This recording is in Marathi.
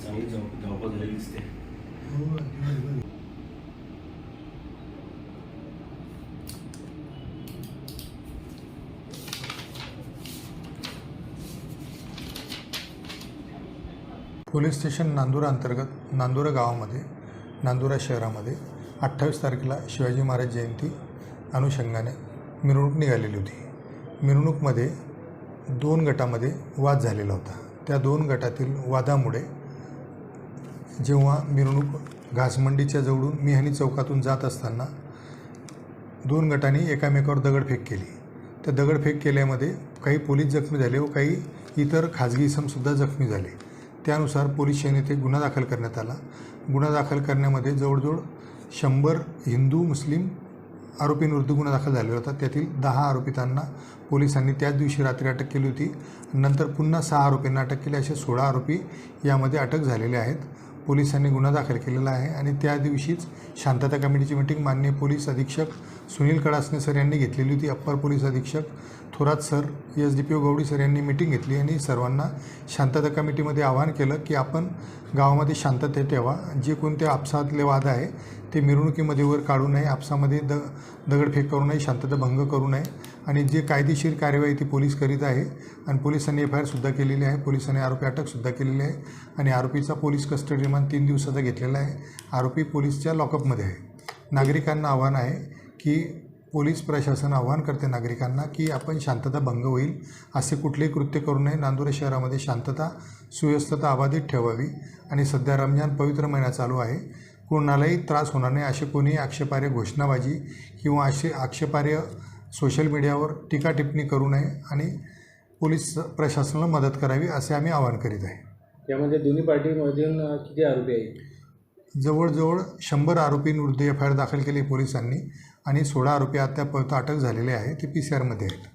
चांगली धाव- धावपळ झालेली दिसते पोलीस स्टेशन नांदुरा अंतर्गत नांदुरा गावामध्ये नांदुरा शहरामध्ये अठ्ठावीस तारखेला शिवाजी महाराज जयंती अनुषंगाने मिरवणूक निघालेली होती. मिरवणूकमध्ये दोन गटामध्ये वाद झालेला होता. त्या दोन गटातील वादामुळे जेव्हा मिरवणूक घासमंडीच्या जवळून मिहानी चौकातून जात असताना दोन गटांनी एकामेकावर दगडफेक केली. त्या दगडफेक केल्यामध्ये काही पोलीस जखमी झाले व काही इतर खाजगी इसमसुद्धा जखमी झाले. त्यानुसार पोलीस शाखेने येथे गुन्हा दाखल करण्यात आला. गुन्हा दाखल करण्यामध्ये जवळजवळ शंभर हिंदू मुस्लिम आरोपींविरुद्ध गुन्हा दाखल झालेला होता. त्यातील दहा आरोपितांना पोलिसांनी त्याच दिवशी रात्री अटक केली होती. नंतर पुन्हा सहा आरोपींना अटक केली. असे सोळा आरोपी यामध्ये अटक झालेले आहेत. पोलिसांनी गुन्हा दाखल केलेला आहे आणि त्या दिवशीच शांतता कमिटीची मिटिंग मान्य पोलीस अधीक्षक सुनील कडासने सर यांनी घेतलेली होती. अप्पर पोलीस अधीक्षक Thorat sir S D P O Gavadi sir यांनी मिटिंग घेतली आणि सर्वांना शांतता कमिटीमध्ये आवाहन केलं की आपण गावामध्ये शांतता ठेवा. जे कोणते आपसातले वाद आहे ते मिरवणुकीमध्ये वर काढू नये आपसामध्ये द दगडफेक करू नये शांतता भंग करू नये. आणि जे कायदेशीर कार्यवाही ती पोलीस करीत आहे आणि पोलिसांनी एफ आय आरसुद्धा केलेली आहे पोलिसांनी आरोपी अटकसुद्धा केलेली आहे आणि आरोपीचा पोलीस कस्टडी रिमांड तीन दिवसाचा घेतलेला आहे. आरोपी पोलीसच्या लॉकअपमध्ये आहे. नागरिकांना आव्हान आहे की पोलीस प्रशासन आव्हान करते नागरिकांना की आपण शांतता भंग होईल असे कुठलेही कृत्य करू नये. नांदुरे शहरामध्ये शांतता सुव्यवस्थता अबाधित ठेवावी आणि सध्या रमजान पवित्र महिना चालू आहे. कोणालाही त्रास होणार नाही असे कोणीही आक्षेपार्ह घोषणाबाजी किंवा असे आक्षेपार्ह सोशल मीडियावर टीका टिप्पणी करू नये आणि पोलीस प्रशासनाला मदत करावी असे आम्ही आवाहन करीत आहे. यामध्ये दोन्ही पार्टीमधून किती आरोपी आहेत? जवळजवळ शंभर आरोपींविरुद्ध एफ आय आर दाखल केली पोलिसांनी आणि सोळा आरोपी अद्याप अटक झालेले आहे ते पी सी आरमध्ये आहेत.